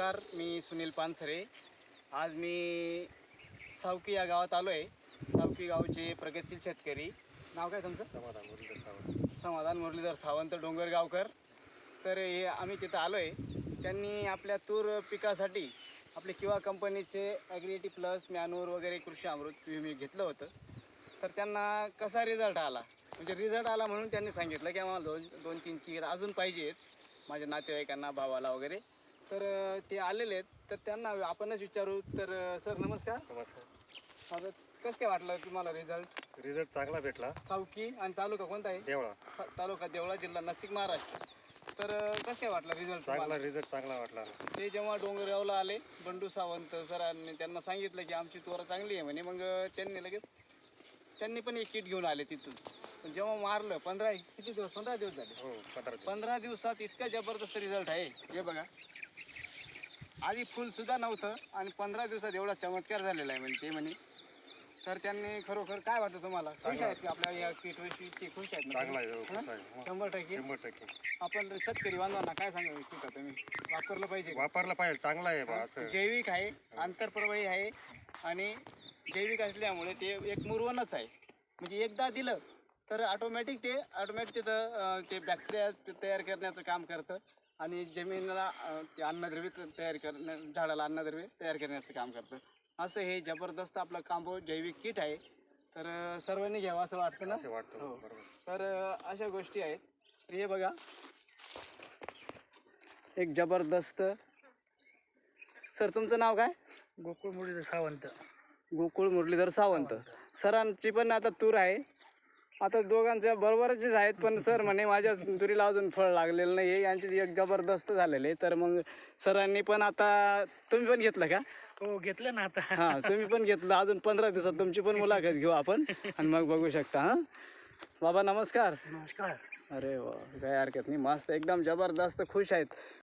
नमस्कार मी सुनील पानसरे. आज मी सावकी या गावात आलो आहे सावकी गावचे प्रगतशील शेतकरी. नाव काय तुमचं? समाधान मुरलीधर सावंत. समाधान मुरलीधर सावंत डोंगरगावकर. तर हे आम्ही तिथं आलो आहे त्यांनी आपल्या तूर पिकासाठी आपले किंवा कंपनीचे ॲग्रिएटी प्लस मॅनूर वगैरे कृषी अमृत मी घेतलं होतं. तर त्यांना कसा रिझल्ट आला? म्हणजे रिझल्ट आला म्हणून त्यांनी सांगितलं की आम्हाला दोन दोन तीन चीर अजून पाहिजेत. माझ्या नातेवाईकांना भावाला वगैरे. तर ते आलेले आहेत. तर त्यांना आपणच विचारू. तर सर नमस्कार. नमस्कार. आता कसं काय वाटलं तुम्हाला रिझल्ट रिझल्ट चांगला भेटला. सावकी आणि तालुका कोणता आहे? देवळा. तालुका देवळा जिल्हा नाशिक महाराष्ट्र. तर अं, कसं काय वाटलं रिझल्ट चांगला रिझल्ट चांगला वाटला. ते जेव्हा डोंगरगावला आले बंडू सावंत सरांनी त्यांना सांगितलं की आमची तोरा चांगली आहे म्हणे. मग अं, त्यांनी लगेच त्यांनी पण एक किट घेऊन आले तिथून. पण जेव्हा मारलं पंधरा किती दिवस? पंधरा दिवस झाले. हो पंधरा. पंधरा दिवसात इतका जबरदस्त रिझल्ट आहे. हे बघा. आधी फुल सुद्धा नव्हतं आणि पंधरा दिवसात एवढा चमत्कार झालेला आहे म्हणजे ते म्हणे तर त्यांनी खरोखर काय वाटतं तुम्हाला खुश. आहेत की आपल्या या किटविषयी खुश आहेत चांगला? आहे हो, हा? खुश आहे. हो, शंभर टक्के शंभर टक्के आपण शेतकरी बांधवांना काय सांगू इच्छिता तुम्ही वापरलं पाहिजे का? वापरला पाहिजे चांगला आहे बा असं जैविक आहे आंतरप्रवाही आहे आणि जैविक असल्यामुळे ते एक मुरवणच आहे म्हणजे एकदा दिलं तर ऑटोमॅटिक ते ऑटोमॅटिक तिथं अं, ते बॅक्टेरिया तयार करण्याचं काम करतं आणि जमिनीला ते अन्नद्रव्य तयार करणं झाडाला अन्नद्रव्य तयार करण्याचं काम करतं. असं हे जबरदस्त आपलं कांबो जैविक किट आहे. तर सर्वांनी घ्यावं असं वाटतं ना? असं वाटतं हो. बरोबर. तर अशा गोष्टी आहेत. तर हे बघा. एक जबरदस्त. सर तुमचं नाव काय? गोकुळ मुरलीधर सावंत. गोकुळ मुरलीधर सावंत. सरांची पण आता तूर आहे. आता दोघांच्या बरोबरचेच आहेत पण सर म्हणे माझ्या तुरीला अजून फळ लागलेलं नाही आहे यांची एक जबरदस्त झालेले तर मग सरांनी पण आता तुम्ही पण घेतलं का? हो घेतलं ना आता. हां तुम्ही पण घेतलं. अजून पंधरा दिवसात तुमची पण मुलाखत घेऊ आपण. आणि मग बघू शकता हां? बाबा नमस्कार. नमस्कार. अरे वा काही हरकत नाही. मस्त एकदम जबरदस्त खुश आहेत.